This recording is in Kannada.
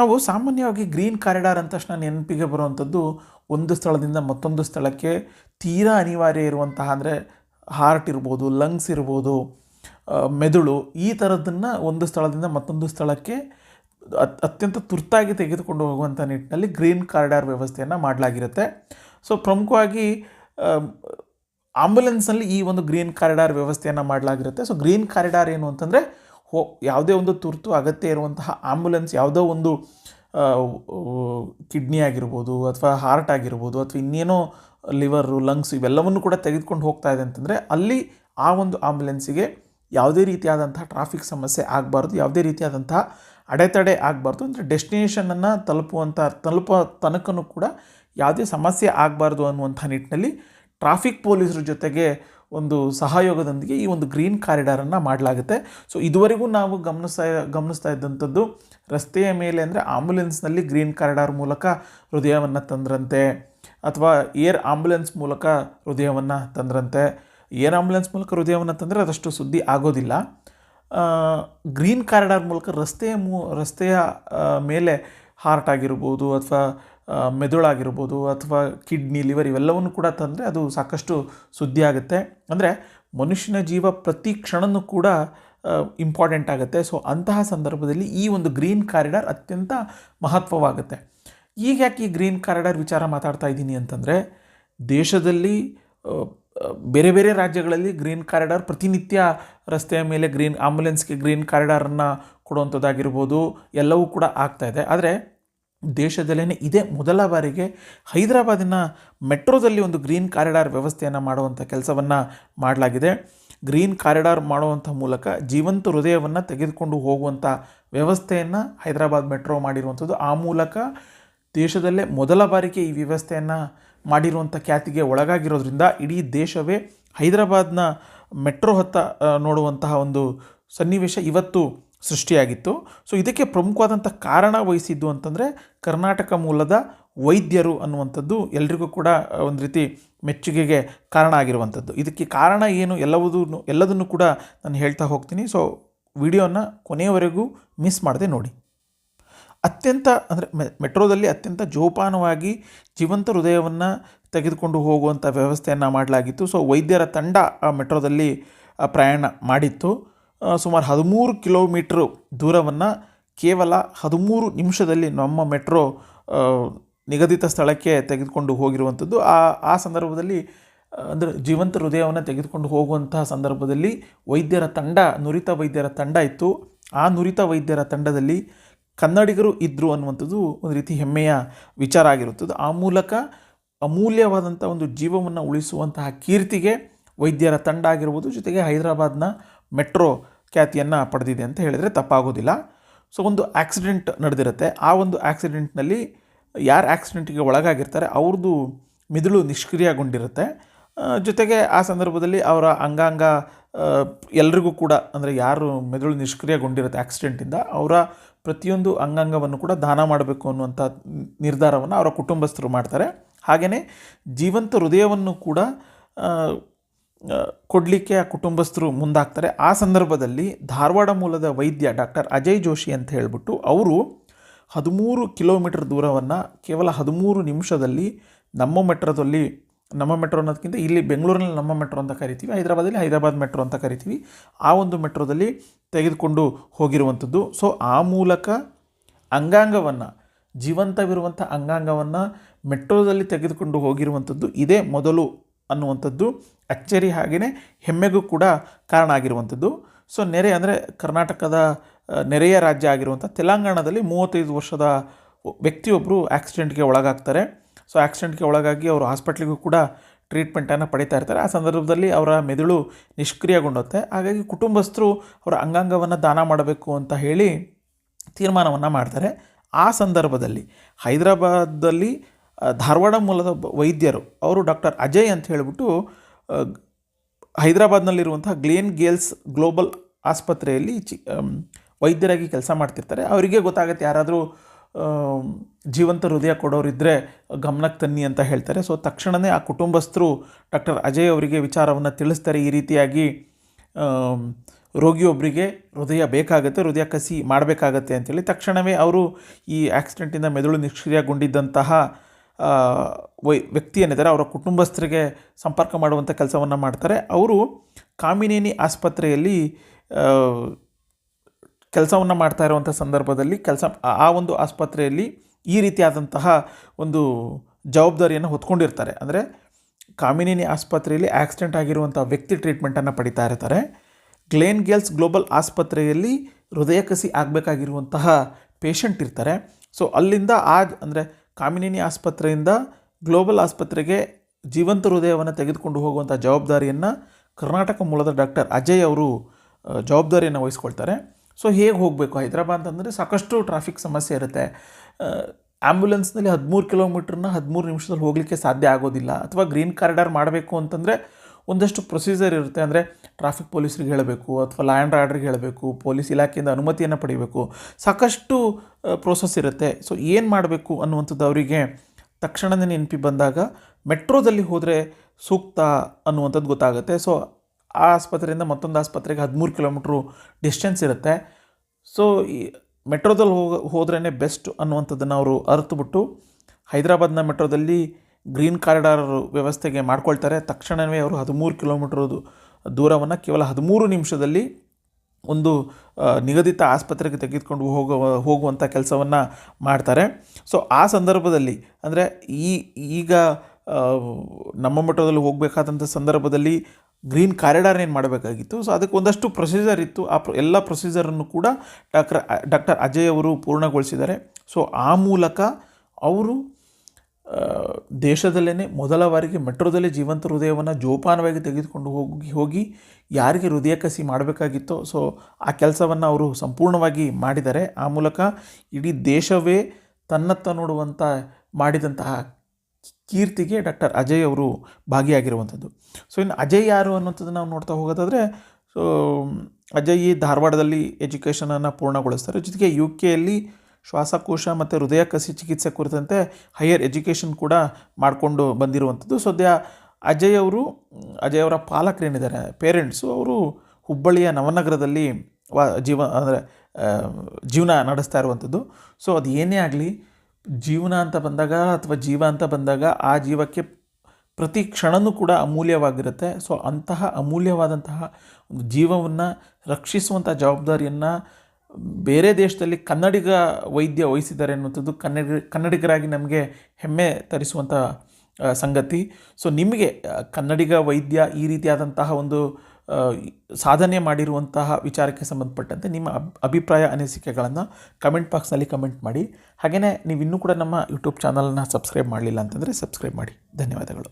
ನಾವು ಸಾಮಾನ್ಯವಾಗಿ ಗ್ರೀನ್ ಕಾರಿಡಾರ್ ಅಂದ ತಕ್ಷಣ ನೆನಪಿಗೆ ಬರುವಂಥದ್ದು ಒಂದು ಸ್ಥಳದಿಂದ ಮತ್ತೊಂದು ಸ್ಥಳಕ್ಕೆ ತೀರಾ ಅನಿವಾರ್ಯ ಇರುವಂತಹ ಅಂದರೆ ಹಾರ್ಟ್ ಇರ್ಬೋದು ಲಂಗ್ಸ್ ಇರ್ಬೋದು ಮೆದುಳು ಈ ಥರದ್ದನ್ನು ಒಂದು ಸ್ಥಳದಿಂದ ಮತ್ತೊಂದು ಸ್ಥಳಕ್ಕೆ ಅತ್, ಅತ್ಯಂತ ತುರ್ತಾಗಿ ತೆಗೆದುಕೊಂಡು ಹೋಗುವಂಥ ನಿಟ್ಟಿನಲ್ಲಿ ಗ್ರೀನ್ ಕಾರಿಡಾರ್ ವ್ಯವಸ್ಥೆಯನ್ನು ಮಾಡಲಾಗಿರುತ್ತೆ. ಸೊ ಪ್ರಮುಖವಾಗಿ ಆಂಬುಲೆನ್ಸ್ನಲ್ಲಿ ಈ ಒಂದು ಗ್ರೀನ್ ಕಾರಿಡಾರ್ ವ್ಯವಸ್ಥೆಯನ್ನು ಮಾಡಲಾಗಿರುತ್ತೆ. ಸೊ ಗ್ರೀನ್ ಕಾರಿಡಾರ್ ಏನು ಅಂತಂದರೆ ಹೋ, ಯಾವುದೇ ಒಂದು ತುರ್ತು ಅಗತ್ಯ ಇರುವಂತಹ ಆಂಬುಲೆನ್ಸ್ ಯಾವುದೋ ಒಂದು ಕಿಡ್ನಿ ಆಗಿರ್ಬೋದು ಅಥವಾ ಹಾರ್ಟ್ ಆಗಿರ್ಬೋದು ಅಥವಾ ಇನ್ನೇನೋ ಲಿವರು, ಲಂಗ್ಸ್ ಇವೆಲ್ಲವನ್ನು ಕೂಡ ತೆಗೆದುಕೊಂಡು ಹೋಗ್ತಾ ಇದೆ ಅಂತಂದರೆ ಅಲ್ಲಿ ಆ ಒಂದು ಆಂಬುಲೆನ್ಸಿಗೆ ಯಾವುದೇ ರೀತಿಯಾದಂತಹ ಟ್ರಾಫಿಕ್ ಸಮಸ್ಯೆ ಆಗಬಾರ್ದು, ಯಾವುದೇ ರೀತಿಯಾದಂತಹ ಅಡೆತಡೆ ಆಗಬಾರ್ದು. ಅಂದರೆ ಡೆಸ್ಟಿನೇಷನನ್ನು ತಲುಪುವಂಥ ತಲುಪೋ ತನಕನೂ ಕೂಡ ಯಾವುದೇ ಸಮಸ್ಯೆ ಆಗಬಾರ್ದು ಅನ್ನುವಂಥ ನಿಟ್ಟಿನಲ್ಲಿ ಟ್ರಾಫಿಕ್ ಪೊಲೀಸರ ಜೊತೆಗೆ ಒಂದು ಸಹಯೋಗದೊಂದಿಗೆ ಈ ಒಂದು ಗ್ರೀನ್ ಕಾರಿಡಾರನ್ನು ಮಾಡಲಾಗುತ್ತೆ. ಸೊ ಇದುವರೆಗೂ ನಾವು ಗಮನಿಸ್ತಾ ಗಮನಿಸ್ತಾ ಇದ್ದಂಥದ್ದು ರಸ್ತೆಯ ಮೇಲೆ ಅಂದರೆ ಆಂಬುಲೆನ್ಸ್ನಲ್ಲಿ ಗ್ರೀನ್ ಕಾರಿಡಾರ್ ಮೂಲಕ ಹೃದಯವನ್ನು ತಂದ್ರಂತೆ, ಅಥವಾ ಏರ್ ಆಂಬುಲೆನ್ಸ್ ಮೂಲಕ ಹೃದಯವನ್ನು ತಂದ್ರಂತೆ. ಏರ್ ಆಂಬುಲೆನ್ಸ್ ಮೂಲಕ ಹೃದಯವನ್ನು ತಂದರೆ ಅದಷ್ಟು ಸುದ್ದಿ ಆಗೋದಿಲ್ಲ. ಗ್ರೀನ್ ಕಾರಿಡಾರ್ ಮೂಲಕ ರಸ್ತೆಯ ಮೂ, ರಸ್ತೆಯ ಮೇಲೆ ಹಾರ್ಟ್ ಆಗಿರ್ಬೋದು ಅಥವಾ ಮೆದುಳಾಗಿರ್ಬೋದು ಅಥವಾ ಕಿಡ್ನಿ, ಲಿವರ್ ಇವೆಲ್ಲವನ್ನು ಕೂಡ ತಂದರೆ ಅದು ಸಾಕಷ್ಟು ಸುದ್ದಿ ಆಗುತ್ತೆ. ಅಂದರೆ ಮನುಷ್ಯನ ಜೀವ ಪ್ರತಿ ಕ್ಷಣನೂ ಕೂಡ ಇಂಪಾರ್ಟೆಂಟ್ ಆಗುತ್ತೆ. ಸೊ ಅಂತಹ ಸಂದರ್ಭದಲ್ಲಿ ಈ ಒಂದು ಗ್ರೀನ್ ಕಾರಿಡಾರ್ ಅತ್ಯಂತ ಮಹತ್ವವಾಗುತ್ತೆ. ಈಗ ಯಾಕೆ ಈ ಗ್ರೀನ್ ಕಾರಿಡಾರ್ ವಿಚಾರ ಮಾತಾಡ್ತಾ ಇದ್ದೀನಿ ಅಂತಂದರೆ, ದೇಶದಲ್ಲಿ ಬೇರೆ ಬೇರೆ ರಾಜ್ಯಗಳಲ್ಲಿ ಗ್ರೀನ್ ಕಾರಿಡಾರ್ ಪ್ರತಿನಿತ್ಯ ರಸ್ತೆಯ ಮೇಲೆ ಗ್ರೀನ್, ಆಂಬುಲೆನ್ಸ್ಗೆ ಗ್ರೀನ್ ಕಾರಿಡಾರನ್ನು ಕೊಡುವಂಥದ್ದಾಗಿರ್ಬೋದು, ಎಲ್ಲವೂ ಕೂಡ ಆಗ್ತಾ ಇದೆ. ಆದರೆ ದೇಶದಲ್ಲೇ ಇದೇ ಮೊದಲ ಬಾರಿಗೆ ಹೈದರಾಬಾದಿನ ಮೆಟ್ರೋದಲ್ಲಿ ಒಂದು ಗ್ರೀನ್ ಕಾರಿಡಾರ್ ವ್ಯವಸ್ಥೆಯನ್ನು ಮಾಡುವಂಥ ಕೆಲಸವನ್ನು ಮಾಡಲಾಗಿದೆ. ಗ್ರೀನ್ ಕಾರಿಡಾರ್ ಮಾಡುವಂಥ ಮೂಲಕ ಜೀವಂತ ಹೃದಯವನ್ನು ತೆಗೆದುಕೊಂಡು ಹೋಗುವಂಥ ವ್ಯವಸ್ಥೆಯನ್ನು ಹೈದರಾಬಾದ್ ಮೆಟ್ರೋ ಮಾಡಿರುವಂಥದ್ದು. ಆ ಮೂಲಕ ದೇಶದಲ್ಲೇ ಮೊದಲ ಬಾರಿಗೆ ಈ ವ್ಯವಸ್ಥೆಯನ್ನು ಮಾಡಿರುವಂಥ ಖ್ಯಾತಿಗೆ ಒಳಗಾಗಿರೋದ್ರಿಂದ ಇಡೀ ದೇಶವೇ ಹೈದರಾಬಾದ್ನ ಮೆಟ್ರೋ ಹತ್ತ ನೋಡುವಂತಹ ಒಂದು ಸನ್ನಿವೇಶ ಇವತ್ತು ಸೃಷ್ಟಿಯಾಗಿತ್ತು. ಸೊ, ಇದಕ್ಕೆ ಪ್ರಮುಖವಾದಂಥ ಕಾರಣ ವಹಿಸಿದ್ದು ಅಂತಂದರೆ ಕರ್ನಾಟಕ ಮೂಲದ ವೈದ್ಯರು ಅನ್ನುವಂಥದ್ದು ಎಲ್ರಿಗೂ ಕೂಡ ಒಂದು ರೀತಿ ಮೆಚ್ಚುಗೆಗೆ ಕಾರಣ ಆಗಿರುವಂಥದ್ದು. ಇದಕ್ಕೆ ಕಾರಣ ಏನು ಎಲ್ಲವುದೂ ಎಲ್ಲದನ್ನು ಕೂಡ ನಾನು ಹೇಳ್ತಾ ಹೋಗ್ತೀನಿ. ಸೊ, ವಿಡಿಯೋನ ಕೊನೆಯವರೆಗೂ ಮಿಸ್ ಮಾಡದೆ ನೋಡಿ. ಅತ್ಯಂತ ಅಂದರೆ ಮೆಟ್ರೋದಲ್ಲಿ ಅತ್ಯಂತ ಜೋಪಾನವಾಗಿ ಜೀವಂತ ಹೃದಯವನ್ನು ತೆಗೆದುಕೊಂಡು ಹೋಗುವಂಥ ವ್ಯವಸ್ಥೆಯನ್ನು ಮಾಡಲಾಗಿತ್ತು. ಸೊ ವೈದ್ಯರ ತಂಡ ಆ ಮೆಟ್ರೋದಲ್ಲಿ ಪ್ರಯಾಣ ಮಾಡಿತ್ತು. ಸುಮಾರು ಹದಿಮೂರು ಕಿಲೋಮೀಟ್ರು ದೂರವನ್ನು ಕೇವಲ ಹದಿಮೂರು ನಿಮಿಷದಲ್ಲಿ ನಮ್ಮ ಮೆಟ್ರೋ ನಿಗದಿತ ಸ್ಥಳಕ್ಕೆ ತೆಗೆದುಕೊಂಡು ಹೋಗಿರುವಂಥದ್ದು ಆ ಆ ಸಂದರ್ಭದಲ್ಲಿ ಅಂದರೆ ಜೀವಂತ ಹೃದಯವನ್ನು ತೆಗೆದುಕೊಂಡು ಹೋಗುವಂತಹ ಸಂದರ್ಭದಲ್ಲಿ ವೈದ್ಯರ ತಂಡ, ನುರಿತ ವೈದ್ಯರ ತಂಡ ಇತ್ತು. ಆ ನುರಿತ ವೈದ್ಯರ ತಂಡದಲ್ಲಿ ಕನ್ನಡಿಗರು ಇದ್ದರು ಅನ್ನುವಂಥದ್ದು ಒಂದು ರೀತಿ ಹೆಮ್ಮೆಯ ವಿಚಾರ ಆಗಿರುತ್ತದೆ. ಆ ಮೂಲಕ ಅಮೂಲ್ಯವಾದಂಥ ಒಂದು ಜೀವವನ್ನು ಉಳಿಸುವಂತಹ ಕೀರ್ತಿಗೆ ವೈದ್ಯರ ತಂಡ ಆಗಿರ್ಬೋದು, ಜೊತೆಗೆ ಹೈದರಾಬಾದ್ನ ಮೆಟ್ರೋ ಖ್ಯಾತಿಯನ್ನು ಪಡೆದಿದೆ ಅಂತ ಹೇಳಿದರೆ ತಪ್ಪಾಗೋದಿಲ್ಲ. ಸೊ, ಒಂದು ಆಕ್ಸಿಡೆಂಟ್ ನಡೆದಿರುತ್ತೆ. ಆ ಒಂದು ಆಕ್ಸಿಡೆಂಟ್ನಲ್ಲಿ ಯಾರು ಆಕ್ಸಿಡೆಂಟಿಗೆ ಒಳಗಾಗಿರ್ತಾರೆ, ಅವ್ರದ್ದು ಮಿದುಳು ನಿಷ್ಕ್ರಿಯಗೊಂಡಿರುತ್ತೆ. ಜೊತೆಗೆ ಆ ಸಂದರ್ಭದಲ್ಲಿ ಅವರ ಅಂಗಾಂಗ ಎಲ್ರಿಗೂ ಕೂಡ, ಅಂದರೆ ಯಾರು ಮೆದುಳು ನಿಷ್ಕ್ರಿಯಗೊಂಡಿರುತ್ತೆ ಆಕ್ಸಿಡೆಂಟಿಂದ ಅವರ ಪ್ರತಿಯೊಂದು ಅಂಗಾಂಗವನ್ನು ಕೂಡ ದಾನ ಮಾಡಬೇಕು ಅನ್ನುವಂಥ ನಿರ್ಧಾರವನ್ನು ಅವರ ಕುಟುಂಬಸ್ಥರು ಮಾಡ್ತಾರೆ. ಹಾಗೆಯೇ ಜೀವಂತ ಹೃದಯವನ್ನು ಕೂಡ ಕೊಡಲಿಕ್ಕೆ ಆ ಕುಟುಂಬಸ್ಥರು ಮುಂದಾಗ್ತಾರೆ. ಆ ಸಂದರ್ಭದಲ್ಲಿ ಧಾರವಾಡ ಮೂಲದ ವೈದ್ಯ ಡಾಕ್ಟರ್ ಅಜಯ್ ಜೋಶಿ ಅಂತ ಹೇಳಿಬಿಟ್ಟು ಅವರು ಹದಿಮೂರು ಕಿಲೋಮೀಟರ್ ದೂರವನ್ನು ಕೇವಲ ಹದಿಮೂರು ನಿಮಿಷದಲ್ಲಿ ನಮ್ಮ ಮೆಟ್ರೋದಲ್ಲಿ, ನಮ್ಮ ಮೆಟ್ರೋ ಅನ್ನೋದಕ್ಕಿಂತ ಇಲ್ಲಿ ಬೆಂಗಳೂರಿನಲ್ಲಿ ನಮ್ಮ ಮೆಟ್ರೋ ಅಂತ ಕರಿತೀವಿ, ಹೈದರಾಬಾದಲ್ಲಿ ಹೈದರಾಬಾದ್ ಮೆಟ್ರೋ ಅಂತ ಕರಿತೀವಿ. ಆ ಒಂದು ಮೆಟ್ರೋದಲ್ಲಿ ತೆಗೆದುಕೊಂಡು ಹೋಗಿರುವಂಥದ್ದು. ಸೊ ಆ ಮೂಲಕ ಅಂಗಾಂಗವನ್ನು, ಜೀವಂತವಿರುವಂಥ ಅಂಗಾಂಗವನ್ನು ಮೆಟ್ರೋದಲ್ಲಿ ತೆಗೆದುಕೊಂಡು ಹೋಗಿರುವಂಥದ್ದು ಇದೇ ಮೊದಲು ಅನ್ನುವಂಥದ್ದು. ಅಚ್ಚರಿ ಹಾಗೆಯೇ ಹೆಮ್ಮೆಗೂ ಕೂಡ ಕಾರಣ ಆಗಿರುವಂಥದ್ದು. ಸೊ ನೆರೆ ಅಂದರೆ ಕರ್ನಾಟಕದ ನೆರೆಯ ರಾಜ್ಯ ಆಗಿರುವಂಥ ತೆಲಂಗಾಣದಲ್ಲಿ ಮೂವತ್ತೈದು ವರ್ಷದ ವ್ಯಕ್ತಿಯೊಬ್ಬರು ಆಕ್ಸಿಡೆಂಟ್ಗೆ ಒಳಗಾಗ್ತಾರೆ. ಸೊ ಆಕ್ಸಿಡೆಂಟ್ಗೆ ಒಳಗಾಗಿ ಅವರು ಹಾಸ್ಪಿಟ್ಲಿಗೂ ಕೂಡ ಟ್ರೀಟ್ಮೆಂಟನ್ನು ಪಡಿತಾ ಇರ್ತಾರೆ. ಆ ಸಂದರ್ಭದಲ್ಲಿ ಅವರ ಮೆದುಳು ನಿಷ್ಕ್ರಿಯಗೊಂಡುತ್ತೆ. ಹಾಗಾಗಿ ಕುಟುಂಬಸ್ಥರು ಅವರ ಅಂಗಾಂಗವನ್ನು ದಾನ ಮಾಡಬೇಕು ಅಂತ ಹೇಳಿ ತೀರ್ಮಾನವನ್ನು ಮಾಡ್ತಾರೆ. ಆ ಸಂದರ್ಭದಲ್ಲಿ ಹೈದರಾಬಾದಲ್ಲಿ ಧಾರವಾಡ ಮೂಲದ ವೈದ್ಯರು, ಅವರು ಡಾಕ್ಟರ್ ಅಜಯ್ ಅಂತ ಹೇಳಿಬಿಟ್ಟು ಹೈದರಾಬಾದ್ನಲ್ಲಿರುವಂಥ ಗ್ಲೇನ್ ಗೇಲ್ಸ್ ಗ್ಲೋಬಲ್ ಆಸ್ಪತ್ರೆಯಲ್ಲಿ ಚಿ ವೈದ್ಯರಾಗಿ ಕೆಲಸ ಮಾಡ್ತಿರ್ತಾರೆ. ಅವರಿಗೆ ಗೊತ್ತಾಗುತ್ತೆ ಯಾರಾದರೂ ಜೀವಂತ ಹೃದಯ ಕೊಡೋರಿದ್ದರೆ ಗಮನಕ್ಕೆ ತನ್ನಿ ಅಂತ ಹೇಳ್ತಾರೆ. ಸೊ ತಕ್ಷಣವೇ ಆ ಕುಟುಂಬಸ್ಥರು ಡಾಕ್ಟರ್ ಅಜಯ್ ಅವರಿಗೆ ವಿಚಾರವನ್ನು ತಿಳಿಸ್ತಾರೆ. ಈ ರೀತಿಯಾಗಿ ರೋಗಿಯೊಬ್ಬರಿಗೆ ಹೃದಯ ಬೇಕಾಗುತ್ತೆ, ಹೃದಯ ಕಸಿ ಮಾಡಬೇಕಾಗತ್ತೆ ಅಂತೇಳಿ ತಕ್ಷಣವೇ ಅವರು ಈ ಆಕ್ಸಿಡೆಂಟಿಂದ ಮೆದುಳು ನಿಷ್ಕ್ರಿಯಗೊಂಡಿದ್ದಂತಹ ವೈ, ವ್ಯಕ್ತಿ ಏನಿದ್ದಾರೆ, ಅವರ ಕುಟುಂಬಸ್ಥರಿಗೆ ಸಂಪರ್ಕ ಮಾಡುವಂಥ ಕೆಲಸವನ್ನು ಮಾಡ್ತಾರೆ. ಅವರು ಕಾಮಿನೇನಿ ಆಸ್ಪತ್ರೆಯಲ್ಲಿ ಕೆಲಸವನ್ನು ಮಾಡ್ತಾ ಇರುವಂಥ ಸಂದರ್ಭದಲ್ಲಿ ಕೆಲಸ, ಆ ಒಂದು ಆಸ್ಪತ್ರೆಯಲ್ಲಿ ಈ ರೀತಿಯಾದಂತಹ ಒಂದು ಜವಾಬ್ದಾರಿಯನ್ನು ಹೊತ್ಕೊಂಡಿರ್ತಾರೆ. ಅಂದರೆ ಕಾಮಿನೇನಿ ಆಸ್ಪತ್ರೆಯಲ್ಲಿ ಆಕ್ಸಿಡೆಂಟ್ ಆಗಿರುವಂಥ ವ್ಯಕ್ತಿ ಟ್ರೀಟ್ಮೆಂಟನ್ನು ಪಡಿತಾ ಇರ್ತಾರೆ. ಗ್ಲೇನ್ ಗೇಲ್ಸ್ ಗ್ಲೋಬಲ್ ಆಸ್ಪತ್ರೆಯಲ್ಲಿ ಹೃದಯ ಕಸಿ ಆಗಬೇಕಾಗಿರುವಂತಹ ಪೇಷಂಟ್ ಇರ್ತಾರೆ. ಸೊ, ಅಲ್ಲಿಂದ ಆ, ಅಂದರೆ ಕಾಮಿನೇನಿ ಆಸ್ಪತ್ರೆಯಿಂದ ಗ್ಲೋಬಲ್ ಆಸ್ಪತ್ರೆಗೆ ಜೀವಂತ ಹೃದಯವನ್ನು ತೆಗೆದುಕೊಂಡು ಹೋಗುವಂಥ ಜವಾಬ್ದಾರಿಯನ್ನು ಕರ್ನಾಟಕ ಮೂಲದ ಡಾಕ್ಟರ್ ಅಜಯ್ ಅವರು ಜವಾಬ್ದಾರಿಯನ್ನು ವಹಿಸ್ಕೊಳ್ತಾರೆ. ಸೊ ಹೇಗೆ ಹೋಗಬೇಕು ಹೈದರಾಬಾದ್ ಅಂದರೆ ಸಾಕಷ್ಟು ಟ್ರಾಫಿಕ್ ಸಮಸ್ಯೆ ಇರುತ್ತೆ. ಆ್ಯಂಬುಲೆನ್ಸ್ನಲ್ಲಿ ಹದಿಮೂರು ಕಿಲೋಮೀಟ್ರನ್ನ ಹದಿಮೂರು ನಿಮಿಷದಲ್ಲಿ ಹೋಗಲಿಕ್ಕೆ ಸಾಧ್ಯ ಆಗೋದಿಲ್ಲ. ಅಥವಾ ಗ್ರೀನ್ ಕಾರಿಡಾರ್ ಮಾಡಬೇಕು ಅಂತಂದರೆ ಒಂದಷ್ಟು ಪ್ರೊಸೀಜರ್ ಇರುತ್ತೆ. ಅಂದರೆ ಟ್ರಾಫಿಕ್ ಪೊಲೀಸರಿಗೆ ಹೇಳಬೇಕು, ಅಥವಾ ಲಾ ಆ್ಯಂಡ್ ಆರ್ಡ್ರಿಗೆ ಹೇಳಬೇಕು ಪೊಲೀಸ್ ಇಲಾಖೆಯಿಂದ ಅನುಮತಿಯನ್ನು ಪಡಿಬೇಕು. ಸಾಕಷ್ಟು ಪ್ರೋಸೆಸ್ ಇರುತ್ತೆ. ಸೊ ಏನು ಮಾಡಬೇಕು ಅನ್ನುವಂಥದ್ದು ಅವರಿಗೆ ತಕ್ಷಣವೇ ನೆನಪಿ ಬಂದಾಗ ಮೆಟ್ರೋದಲ್ಲಿ ಹೋದರೆ ಸೂಕ್ತ ಅನ್ನುವಂಥದ್ದು ಗೊತ್ತಾಗುತ್ತೆ. ಸೊ ಆ ಆಸ್ಪತ್ರೆಯಿಂದ ಮತ್ತೊಂದು ಆಸ್ಪತ್ರೆಗೆ ಹದಿಮೂರು ಕಿಲೋಮೀಟ್ರು ಡಿಸ್ಟೆನ್ಸ್ ಇರುತ್ತೆ. ಸೊ ಈ ಮೆಟ್ರೋದಲ್ಲಿ ಹೋಗ ಹೋದ್ರೇ ಬೆಸ್ಟ್ ಅನ್ನುವಂಥದ್ದನ್ನು ಅವರು ಅರ್ತುಬಿಟ್ಟು ಹೈದರಾಬಾದ್ನ ಮೆಟ್ರೋದಲ್ಲಿ ಗ್ರೀನ್ ಕಾರಿಡಾರ್ ವ್ಯವಸ್ಥೆಗೆ ಮಾಡ್ಕೊಳ್ತಾರೆ. ತಕ್ಷಣವೇ ಅವರು ಹದಿಮೂರು ಕಿಲೋಮೀಟ್ರ್ ದೂರವನ್ನು ಕೇವಲ ಹದಿಮೂರು ನಿಮಿಷದಲ್ಲಿ ಒಂದು ನಿಗದಿತ ಆಸ್ಪತ್ರೆಗೆ ತೆಗೆದುಕೊಂಡು ಹೋಗೋ ಹೋಗುವಂಥ ಕೆಲಸವನ್ನು ಮಾಡ್ತಾರೆ. ಸೊ ಆ ಸಂದರ್ಭದಲ್ಲಿ, ಅಂದರೆ ಈ, ಈಗ ನಮ್ಮ ಮಟ್ಟದಲ್ಲಿ ಹೋಗಬೇಕಾದಂಥ ಸಂದರ್ಭದಲ್ಲಿ ಗ್ರೀನ್ ಕಾರಿಡಾರ್ ಏನು ಮಾಡಬೇಕಾಗಿತ್ತು? ಸೊ ಅದಕ್ಕೆ ಒಂದಷ್ಟು ಪ್ರೊಸೀಜರ್ ಇತ್ತು. ಆ ಪ್ರ, ಎಲ್ಲ ಪ್ರೊಸೀಜರನ್ನು ಕೂಡ ಡಾಕ್ಟರ್ ಡಾಕ್ಟರ್ ಅಜಯ್ ಅವರು ಪೂರ್ಣಗೊಳಿಸಿದ್ದಾರೆ. ಸೊ ಆ ಮೂಲಕ ಅವರು ದೇಶದಲ್ಲೇ ಮೊದಲ ಬಾರಿಗೆ ಮೆಟ್ರೋದಲ್ಲೇ ಜೀವಂತ ಹೃದಯವನ್ನು ಜೋಪಾನವಾಗಿ ತೆಗೆದುಕೊಂಡು ಹೋಗಿ ಹೋಗಿ ಯಾರಿಗೆ ಹೃದಯ ಕಸಿ ಮಾಡಬೇಕಾಗಿತ್ತೋ ಸೊ ಆ ಕೆಲಸವನ್ನು ಅವರು ಸಂಪೂರ್ಣವಾಗಿ ಮಾಡಿದ್ದಾರೆ. ಆ ಮೂಲಕ ಇಡೀ ದೇಶವೇ ತನ್ನತ್ತ ನೋಡುವಂಥ ಮಾಡಿದಂತಹ ಕೀರ್ತಿಗೆ ಡಾಕ್ಟರ್ ಅಜಯ್ ಅವರು ಭಾಗಿಯಾಗಿರುವಂಥದ್ದು. ಸೊ, ಇನ್ನು ಅಜಯ್ ಯಾರು ಅನ್ನೋಂಥದ್ದು ನಾವು ನೋಡ್ತಾ ಹೋಗೋದಾದರೆ, ಸೊ, ಅಜಯ್ ಈ ಧಾರವಾಡದಲ್ಲಿ ಎಜುಕೇಷನನ್ನು ಪೂರ್ಣಗೊಳಿಸ್ತಾರೆ. ಜೊತೆಗೆ ಯು ಕೆಯಲ್ಲಿ ಶ್ವಾಸಕೋಶ ಮತ್ತು ಹೃದಯ ಕಸಿ ಚಿಕಿತ್ಸೆ ಕುರಿತಂತೆ ಹೈಯರ್ ಎಜುಕೇಷನ್ ಕೂಡ ಮಾಡಿಕೊಂಡು ಬಂದಿರುವಂಥದ್ದು. ಸದ್ಯ ಅಜಯ್ ಅವರು, ಅಜಯ್ ಅವರ ಪಾಲಕರೇನಿದ್ದಾರೆ ಪೇರೆಂಟ್ಸು, ಅವರು ಹುಬ್ಬಳ್ಳಿಯ ನವನಗರದಲ್ಲಿ ವಾ, ಜೀವ, ಅಂದರೆ ಜೀವನ ನಡೆಸ್ತಾ ಇರುವಂಥದ್ದು. ಸೊ ಅದು ಏನೇ ಆಗಲಿ ಜೀವನ ಅಂತ ಬಂದಾಗ ಅಥವಾ ಜೀವ ಅಂತ ಬಂದಾಗ ಆ ಜೀವಕ್ಕೆ ಪ್ರತಿ ಕ್ಷಣನೂ ಕೂಡ ಅಮೂಲ್ಯವಾಗಿರುತ್ತೆ. ಸೊ ಅಂತಹ ಅಮೂಲ್ಯವಾದಂತಹ ಒಂದು ಜೀವವನ್ನು ರಕ್ಷಿಸುವಂಥ ಜವಾಬ್ದಾರಿಯನ್ನು ಬೇರೆ ದೇಶದಲ್ಲಿ ಕನ್ನಡಿಗ ವೈದ್ಯ ವಹಿಸಿದ್ದಾರೆ ಅನ್ನುವಂಥದ್ದು ಕನ್ನಡ, ಕನ್ನಡಿಗರಾಗಿ ನಮಗೆ ಹೆಮ್ಮೆ ತರಿಸುವಂಥ ಸಂಗತಿ. ಸೊ ನಿಮಗೆ ಕನ್ನಡಿಗ ವೈದ್ಯ ಈ ರೀತಿಯಾದಂತಹ ಒಂದು ಸಾಧನೆ ಮಾಡಿರುವಂತಹ ವಿಚಾರಕ್ಕೆ ಸಂಬಂಧಪಟ್ಟಂತೆ ನಿಮ್ಮ ಅಭಿಪ್ರಾಯ ಅನಿಸಿಕೆಗಳನ್ನು ಕಮೆಂಟ್ ಬಾಕ್ಸ್ನಲ್ಲಿ ಕಮೆಂಟ್ ಮಾಡಿ. ಹಾಗೆಯೇ ನೀವು ಇನ್ನೂ ಕೂಡ ನಮ್ಮ ಯೂಟ್ಯೂಬ್ ಚಾನಲನ್ನು ಸಬ್ಸ್ಕ್ರೈಬ್ ಮಾಡಲಿಲ್ಲ ಅಂತಂದರೆ ಸಬ್ಸ್ಕ್ರೈಬ್ ಮಾಡಿ. ಧನ್ಯವಾದಗಳು.